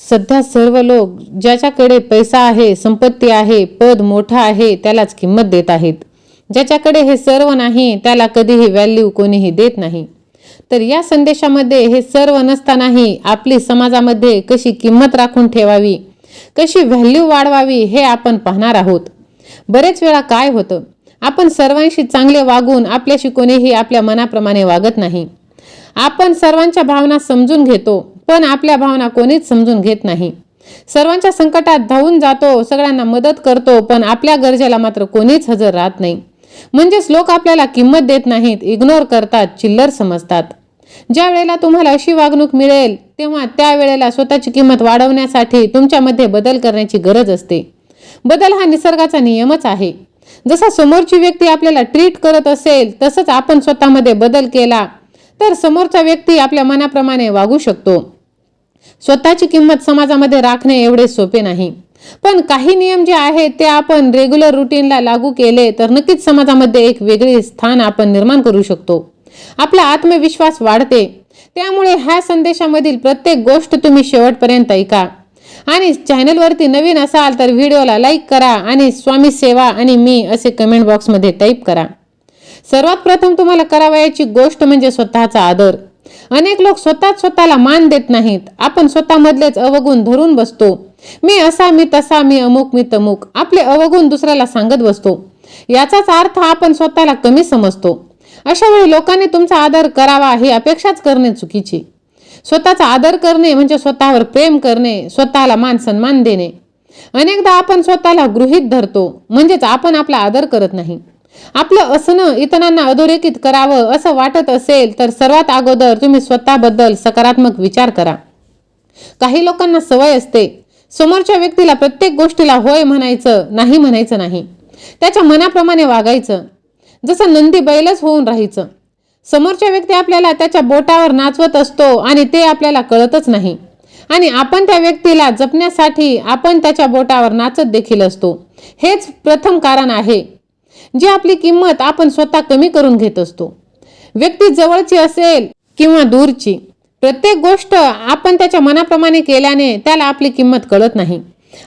सध्या सर्व लोक ज्याच्याकडे पैसा आहे संपत्ती आहे पद मोठा आहे त्यालाच किंमत देत आहेत. ज्याच्याकडे हे सर्व नाही त्याला कधीही व्हॅल्यू कोणीही देत नाही. तर या संदेशामध्ये हे सर्व नसतानाही आपली समाजामध्ये कशी किंमत राखून ठेवावी कशी व्हॅल्यू वाढवावी हे आपण पाहणार आहोत. बरेच वेळा काय होतं आपण सर्वांशी चांगले वागून आपल्याशी कोणीही आपल्या मनाप्रमाणे वागत नाही. आपण सर्वांच्या भावना समजून घेतो पण आपल्या भावना कोणीच समजून घेत नाही. सर्वांच्या संकटात धावून जातो सगळ्यांना मदत करतो पण आपल्या गरजेला मात्र कोणीच हजर राहत नाही. म्हणजेच लोक आपल्याला किंमत देत नाहीत इग्नोर करतात चिल्लर समजतात. ज्या वेळेला तुम्हाला अशी वागणूक मिळेल तेव्हा त्यावेळेला स्वतःची किंमत वाढवण्यासाठी तुमच्यामध्ये बदल करण्याची गरज असते. बदल हा निसर्गाचा नियमच आहे. जसा समोरची व्यक्ती आपल्याला ट्रीट करत असेल तसंच आपण स्वतःमध्ये बदल केला तर समोरचा व्यक्ती आपल्या मनाप्रमाणे वागू शकतो. स्वतःची किंमत समाजामध्ये राखणे एवढे सोपे नाही. पण काही नियम जे आहेत ते आपण रेग्युलर रुटीनला लागू केले तर नक्कीच समाजामध्ये एक वेगळे स्थान आपण निर्माण करू शकतो. आपला आत्मविश्वास वाढते. त्यामुळे ह्या संदेशामधील प्रत्येक गोष्ट तुम्ही शेवटपर्यंत ऐका. आणि चॅनलवरती नवीन असाल तर व्हिडिओला लाईक करा आणि स्वामी सेवा आणि मी असे कमेंट बॉक्समध्ये टाईप करा. सर्वात प्रथम तुम्हाला करावयाची गोष्ट म्हणजे स्वतःचा आदर. अनेक लोक स्वतःच स्वतःला मान देत नाहीत. आपण स्वतःमधलेच अवगुण धरून बसतो. मी असा मी तसा मी अमुक मी तमुक आपले अवगुण दुसऱ्याला सांगत बसतो. याचाच अर्थ आपण स्वतःला कमी समजतो. अशा वेळी लोकांनी तुमचा आदर करावा ही अपेक्षाच करणे चुकीची. स्वतःचा आदर करणे म्हणजे स्वतःवर प्रेम करणे स्वतःला मान सन्मान देणे. अनेकदा आपण स्वतःला गृहीत धरतो म्हणजेच आपण आपला आदर करत नाही. आपलं असणं इतरांना अधोरेखित करावं असं वाटत असेल तर सर्वात अगोदर तुम्ही स्वतःबद्दल सकारात्मक विचार करा. काही लोकांना सवय असते. समोरच्या व्यक्तीला प्रत्येक गोष्टीला होय म्हणायचं नाही म्हणायचं नाही. त्याच्या मनाप्रमाणे वागायचं. जसं नंदी बैलच होऊन राहायचं. समोरच्या व्यक्ती आपल्याला त्याच्या बोटावर नाचवत असतो आणि ते आपल्याला कळतच नाही. आणि आपण त्या व्यक्तीला जपण्यासाठी आपण त्याच्या बोटावर नाचत देखील असतो. हेच प्रथम कारण आहे. जी आपली किंमत आपण स्वतः कमी करून घेत असतो. व्यक्ती जवळची असेल किंवा दूरची प्रत्येक गोष्ट आपण त्याच्या मनाप्रमाणे केल्याने त्याला आपली किंमत कळत नाही.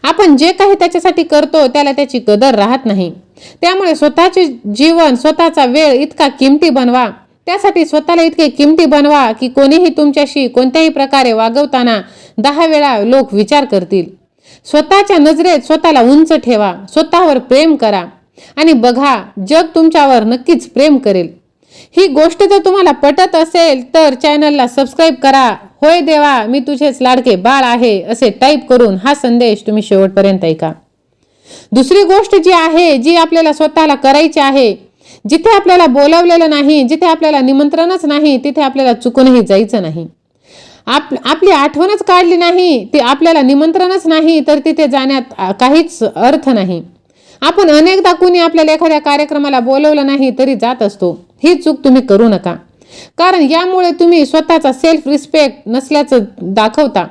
आपण जे काही त्याच्यासाठी करतो त्याला त्याची कदर राहत नाही. त्यामुळे स्वतःचे जीवन स्वतःचा वेळ इतका किमती बनवा. त्यासाठी स्वतःला इतके किमती बनवा की कोणीही तुमच्याशी कोणत्याही प्रकारे वागवताना दहा वेळा लोक विचार करतील. स्वतःच्या नजरेत स्वतःला उंच ठेवा. स्वतःवर प्रेम करा. आणि बघा जग तुमच्यावर नक्कीच प्रेम करेल. ही गोष्ट जर तुम्हाला पटत असेल तर चॅनलला सबस्क्राईब करा. होय देवा मी तुझेच लाडके बाळ आहे असे टाईप करून हा संदेश तुम्ही शेवटपर्यंत ऐका. दुसरी गोष्ट जी आहे जी आपल्याला स्वतःला करायची आहे जिथे आपल्याला बोलावलेलं नाही जिथे आपल्याला निमंत्रणच नाही तिथे आपल्याला चुकूनही जायचं नाही. आप आपली आठवणच काढली नाही ती आपल्याला निमंत्रणच नाही तर तिथे जाण्यात काहीच अर्थ नाही. आपण अनेकदा कुणी आपल्याला एखाद्या कार्यक्रमाला बोलवलं नाही तरी जात असतो. ही चूक तुम्ही करू नका. कारण यामुळे तुम्ही स्वतःचा सेल्फ रिस्पेक्ट नसल्याचं दाखवता.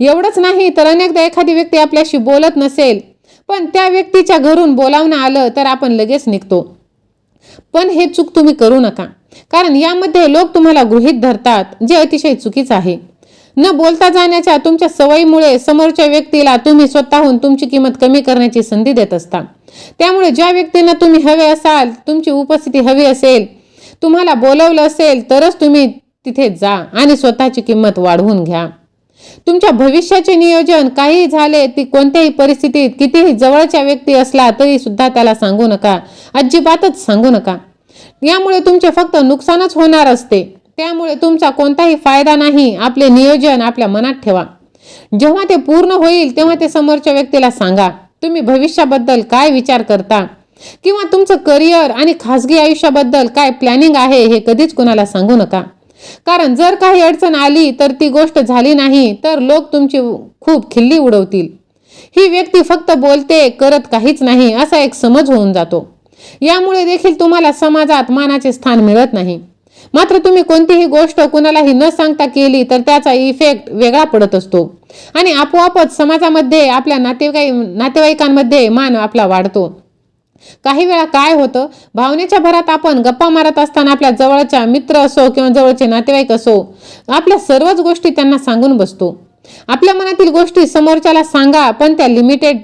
एवढंच नाही तर अनेकदा एखादी व्यक्ती आपल्याशी बोलत नसेल पण त्या व्यक्तीच्या घरून बोलावणं आलं तर आपण लगेच निघतो. पण हे चूक तुम्ही करू नका. कारण यामध्ये लोक तुम्हाला गृहीत धरतात जे अतिशय चुकीचं आहे. न बोलता जाण्याच्या तुमच्या सवयीमुळे समोरच्या व्यक्तीला तुम्ही स्वतःहून तुमची किंमत कमी करण्याची संधी देत असता. त्यामुळे ज्या व्यक्तींना तुम्ही हवे असाल तुमची उपस्थिती हवी असेल तुम्हाला बोलवलं असेल तरच तुम्ही तिथे जा आणि स्वतःची किंमत वाढवून घ्या. तुमच्या भविष्याचे नियोजन काही झाले ती कोणत्याही परिस्थितीत कितीही जवळच्या व्यक्ती असला तरी सुद्धा त्याला सांगू नका. अजिबातच सांगू नका. यामुळे तुमचे फक्त नुकसानच होणार असते. त्यामुळे तुमचा कोणताही फायदा नाही. आपले नियोजन आपल्या मनात ठेवा. जेव्हा ते पूर्ण होईल तेव्हा ते समोरच्या व्यक्तीला सांगा तुम्ही भविष्याबद्दल काय विचार करता? किंवा तुमचं करिअर आणि खाजगी आयुष्याबद्दल काय प्लॅनिंग आहे हे कधीच कुणाला सांगू नका. कारण जर काही अडचण आली तर ती गोष्ट झाली नाही तर लोक तुमची खूप खिल्ली उडवतील. ही व्यक्ती फक्त बोलते करत काहीच नाही असा एक समज होऊन जातो. यामुळे देखील तुम्हाला समाजात मानाचे स्थान मिळत नाही. मात्र तुम्ही कोणतीही गोष्ट कुणालाही न सांगता केली तर त्याचा इफेक्ट वेगळा पडत असतो. आणि आपोआपच समाजामध्ये आपल्या नातेवाई नातेवाईकांमध्ये मान आपला वाढतो. काही वेळा काय होतं? भावनेच्या भरात आपण गप्पा मारत असताना आपल्या जवळच्या मित्र असो किंवा जवळचे नातेवाईक असो आपल्या सर्वच गोष्टी त्यांना सांगून बसतो. आपल्या मनातील गोष्टी समोरच्याला सांगा पण त्या लिमिटेड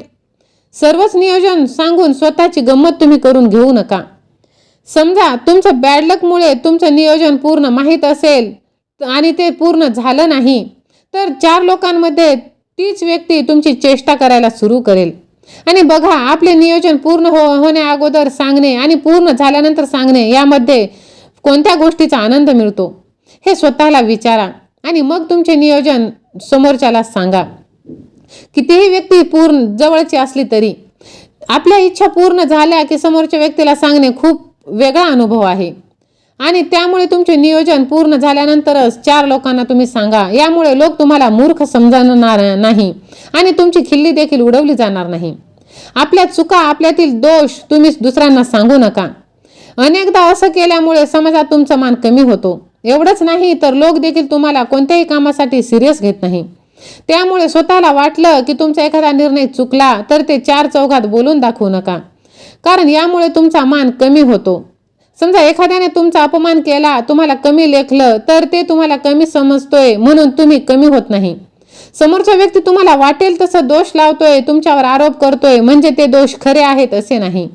सर्वच नियोजन सांगून स्वतःची गंमत तुम्ही करून घेऊ नका. समजा तुमचं बॅड लकमुळे तुमचं नियोजन पूर्ण माहीत असेल आणि ते पूर्ण झालं नाही तर चार लोकांमध्ये तीच व्यक्ती तुमची चेष्टा करायला सुरू करेल. आणि बघा आपले नियोजन पूर्ण हो होण्या अगोदर सांगणे आणि पूर्ण झाल्यानंतर सांगणे यामध्ये कोणत्या गोष्टीचा आनंद मिळतो हे स्वतःला विचारा आणि मग तुमचे नियोजन समोरच्याला सांगा. कितीही व्यक्ती पूर्ण जवळची असली तरी आपल्या इच्छा पूर्ण झाल्या की समोरच्या व्यक्तीला सांगणे खूप वेगळा अनुभव आहे. आणि त्यामुळे तुमचे नियोजन पूर्ण झाल्यानंतरच चार लोकांना तुम्ही सांगा. यामुळे लोक तुम्हाला मूर्ख समजणार नाही आणि तुमची खिल्ली देखील उडवली जाणार नाही. आपल्या चुका आपल्यातील दोष तुम्ही दुसऱ्यांना सांगू नका. अनेकदा असं केल्यामुळे समाजात तुमचा मान कमी होतो. एवढंच नाही तर लोक देखील तुम्हाला कोणत्याही कामासाठी सिरियस घेत नाही. त्यामुळे स्वतःला वाटलं की तुमचा एखादा निर्णय चुकला तर ते चार चौघात बोलून दाखवू नका. कारण यामुळे तुमचा मान कमी होतो. समजा एखाद्याने तुमचा अपमान केला तुम्हाला कमी लेखलं तर ते तुम्हाला कमी समजतोय म्हणून तुम्ही कमी होत नाही. समोरचा व्यक्ती तुम्हाला वाटेल तसं दोष लावतोय तुमच्यावर आरोप करतोय म्हणजे ते दोष खरे आहेत असे नाही.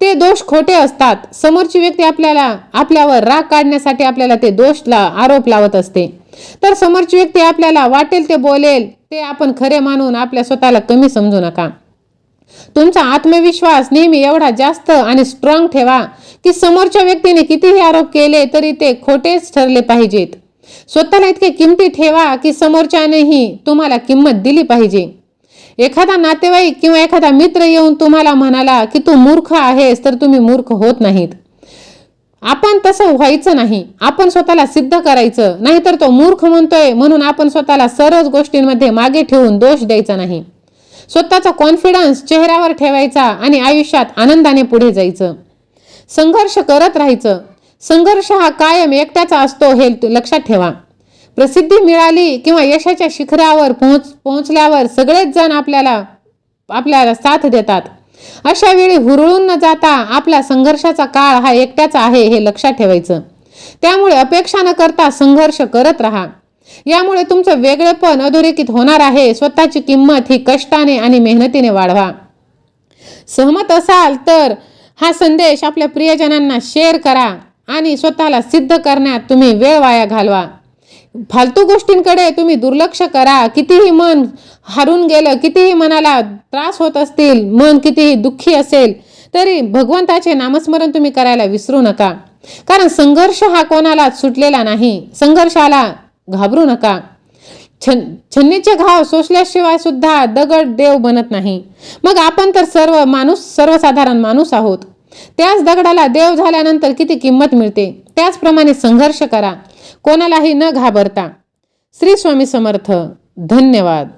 ते दोष खोटे असतात. समोरची व्यक्ती आपल्याला आपल्यावर राग काढण्यासाठी आपल्याला ते दोष ला आरोप लावत असते. तर समोरची व्यक्ती आपल्याला वाटेल ते बोलेल ते आपण खरे मानून आपल्या स्वतःला कमी समजू नका. तुमचा आत्मविश्वास नेहमी एवढा जास्त आणि स्ट्रॉंग ठेवा की समोरच्या व्यक्तीने कितीही आरोप केले तरी ते खोटेच ठरले पाहिजेत. स्वतःला इतके किमती ठेवा की समोरच्यानेही तुम्हाला किंमत दिली पाहिजे. एखादा नातेवाईक किंवा एखादा मित्र येऊन तुम्हाला म्हणाला की तू मूर्ख आहेस तर तुम्ही मूर्ख होत नाहीत. आपण तसं व्हायचं नाही. आपण स्वतःला सिद्ध करायचं. नाहीतर तो मूर्ख म्हणतोय म्हणून आपण स्वतःला सर्वच गोष्टींमध्ये मागे ठेवून दोष द्यायचा नाही. स्वतःचा कॉन्फिडन्स चेहऱ्यावर ठेवायचा आणि आयुष्यात आनंदाने पुढे जायचं. संघर्ष करत राहायचं. संघर्ष हा कायम एकट्याचा असतो हे लक्षात ठेवा. प्रसिद्धी मिळाली किंवा यशाच्या शिखरावर पोहोच पोहोचल्यावर सगळेच जण आपल्याला आपल्याला साथ देतात. अशा वेळी हुरळून न जाता आपला संघर्षाचा काळ हा एकट्याचा आहे हे लक्षात ठेवायचं. त्यामुळे अपेक्षा न करता संघर्ष करत राहा. यामुळे तुमचं वेगळेपण अधोरेखित होणार आहे. स्वतःची किंमत ही कष्टाने आणि मेहनतीने वाढवा. सहमत असाल तर हा संदेश आपल्या प्रियजनांना शेअर करा आणि स्वतःला सिद्ध करण्यात तुम्ही वेळ वाया घालवा. फालतू गोष्टींकडे तुम्ही दुर्लक्ष करा. कितीही मन हारून गेलं कितीही मनाला त्रास होत असतील मन कितीही दुःखी असेल तरी भगवंताचे नामस्मरण तुम्ही करायला विसरू नका. कारण संघर्ष हा कोणाला सुटलेला नाही. संघर्षाला घाबरू नका. छन छन्नीचे घाव सोसल्याशिवाय सुद्धा दगड देव बनत नाही. मग आपण तर सर्व माणूस सर्वसाधारण माणूस आहोत. त्याच दगडाला देव झाल्यानंतर किती किंमत मिळते? त्याचप्रमाणे संघर्ष करा. कोणालाही न घाबरता. श्री स्वामी समर्थ. धन्यवाद.